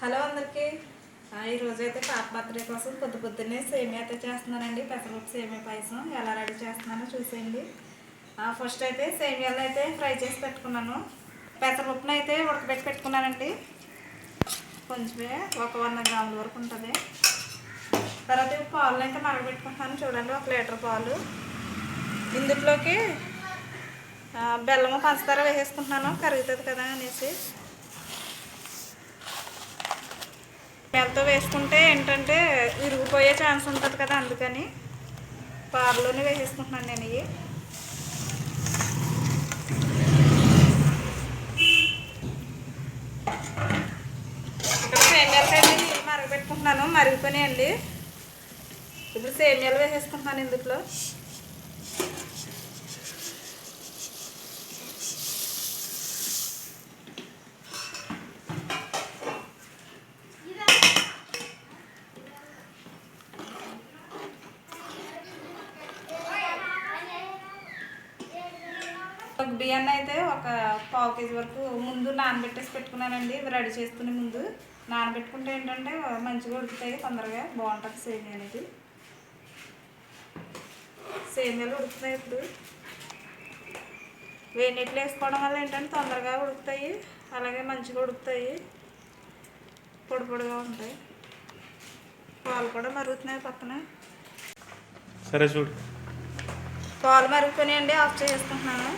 Hello అందరికీ. ఈరోజు అయితే పాప బర్త్డే కోసం పొద్దు పొద్దున్నే సేమియా అయితే చేస్తున్నానండి. పెసరపప్పు సేమియా పాయసం. ఎలా రెడీ చేస్తున్నానో చూసేయండి. ఫస్ట్ అయితే సేమియాలు అయితే ఫ్రై చేసి పెట్టుకున్నాను. పెసరపప్పును అయితే ఉడకబెట్టి పెట్టుకున్నానండి. కొంచెమే ఒక వంద గ్రాముల వరకు ఉంటుంది. తర్వాత పాలు అయితే మరగబెట్టుకుంటున్నాను. చూడండి ఒక లీటర్ పాలు. ఇందులోకి బెల్లము పంచదార వేసేసుకుంటున్నాను. కరుగుతుంది కదా అనేసి. నేలతో వేసుకుంటే ఏంటంటే విరిగిపోయే ఛాన్స్ ఉంటుంది కదా అందుకని పార్లోనే వేసేసుకుంటున్నాను నేను ఇవి. ఇక్కడ సేమియాలు నీళ్ళు మరగబెట్టుకుంటున్నాను మరిగిపోయినాయండి. ఇప్పుడు సేమియాలు వేసేసుకుంటున్నాను ఇందులో ఒక బియ్యాన్ని అయితే ఒక పావు కేజీ వరకు ముందు నానబెట్టేసి పెట్టుకున్నానండి. ఇవి రెడీ చేసుకునే ముందు నానబెట్టుకుంటే ఏంటంటే మంచిగా ఉడుకుతాయి తొందరగా. బాగుంటుంది సేమియా అనేది. సేమియాలు ఉడుకుతాయి ఇప్పుడు. వేడి నీళ్ళు వేసుకోవడం వల్ల ఏంటంటే తొందరగా ఉడుకుతాయి. అలాగే మంచిగా ఉడుకుతాయి. పొడి పొడిగా ఉంటాయి. పాలు కూడా మరుగుతున్నాయి పక్కన. సరే చూడు. పాలు మరిగిపోయినాయండి ఆఫ్ చేసుకుంటున్నాను.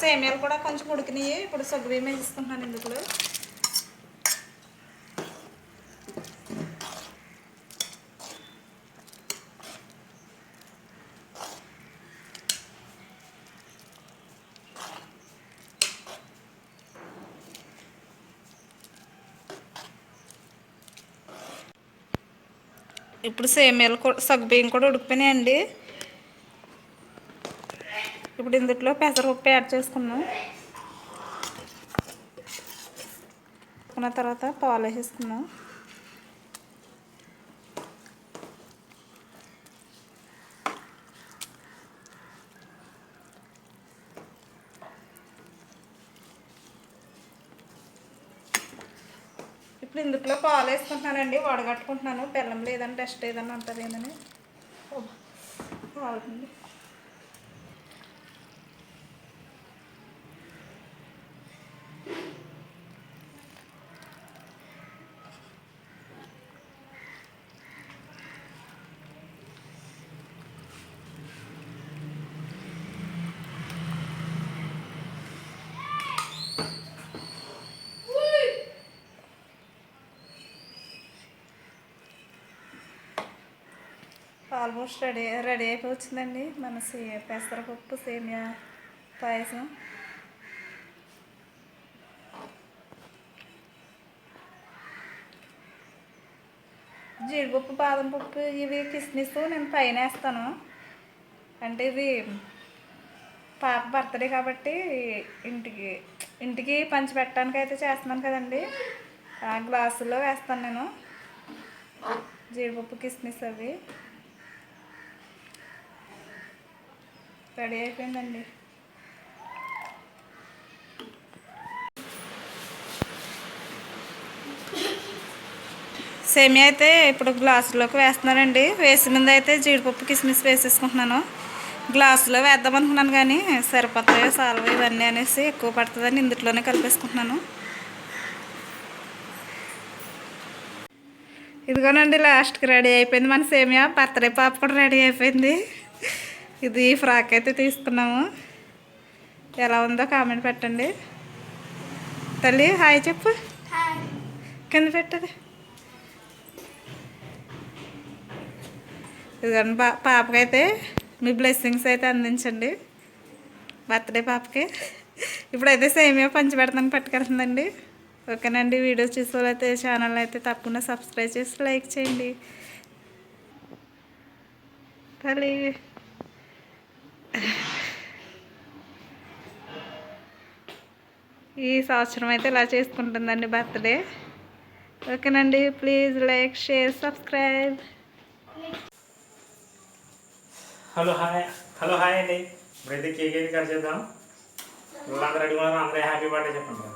సేమియాలు కూడా కొంచెం ఉడికినాయి. ఇప్పుడు సగ్గుబియ్యం వేసుకుంటున్నాను ఇందులో. ఇప్పుడు సేమియాలు కూడా సగ్గుబియ్యం కూడా ఉడికిపోయినాయండి. ఇప్పుడు ఇందులో పెసరపప్పు యాడ్ చేసుకున్నాం. వేసుకున్న తర్వాత పాలు వేసేసుకున్నాం. ఇప్పుడు ఇందుట్లో పాలు వేసుకుంటున్నానండి. వడగట్టుకుంటున్నాను. బెల్లం లేదని టెస్ట్ ఏదన్నా ఉంటుంది ఏదని పాలు ఆల్మోస్ట్ రెడీ రెడీ అయిపోవచ్చిందండి. మన సే పెసరపప్పు సేమియా పాయసం. జీడిపప్పు బాదం పప్పు ఇవి కిస్మిస్ నేను పైన వేస్తాను. అంటే ఇవి పాప బర్త్డే కాబట్టి ఇంటికి ఇంటికి పంచి పెట్టడానికి అయితే చేస్తున్నాను కదండి. ఆ గ్లాసులో వేస్తాను నేను. జీడిపప్పు కిస్మిస్ అవి. రెడీ అయిపోయిందండి. సేమియా అయితే ఇప్పుడు గ్లాసులోకి వేస్తున్నానండి వేసి ముందు అయితే జీడిపప్పు కిస్మిస్ వేసేసుకుంటున్నాను. గ్లాసులో వేద్దాం అనుకున్నాను కానీ సరిపోతాయో సాల్వ ఇవన్నీ అనేసి ఎక్కువ పడుతుందని ఇందులోనే కలిపేసుకుంటున్నాను. ఇదిగోనండి లాస్ట్కి రెడీ అయిపోయింది మన సేమియా. బర్త్డే పాప కూడా రెడీ అయిపోయింది. ఇది ఫ్రాక్ అయితే తీసుకున్నాము ఎలా ఉందో కామెంట్ పెట్టండి. తల్లి హాయ్ చెప్పు. కింద పెట్టది. ఇదిగోండి పా పాపకైతే మీ బ్లెస్సింగ్స్ అయితే అందించండి. బర్త్డే పాపకి. ఇప్పుడైతే సేమియా పంచి పెడతాను పట్టుకెళ్తుందండి. ఓకేనండి వీడియోస్ చూసేవాళ్ళైతే ఛానల్ అయితే తప్పకుండా సబ్స్క్రైబ్ చేసి లైక్ చేయండి. తల్లి. ఈ సంవత్సరం అయితే ఇలా చేసుకుంటుందండి బర్త్డే. ఓకేనండి please like share subscribe. Hello hi hello hi అండి. ఇప్పుడైతే కేక్ అయితే కట్ చేద్దాం. అందరూ అడిగిన అందరూ హ్యాపీ బర్త్డే చెప్పండి.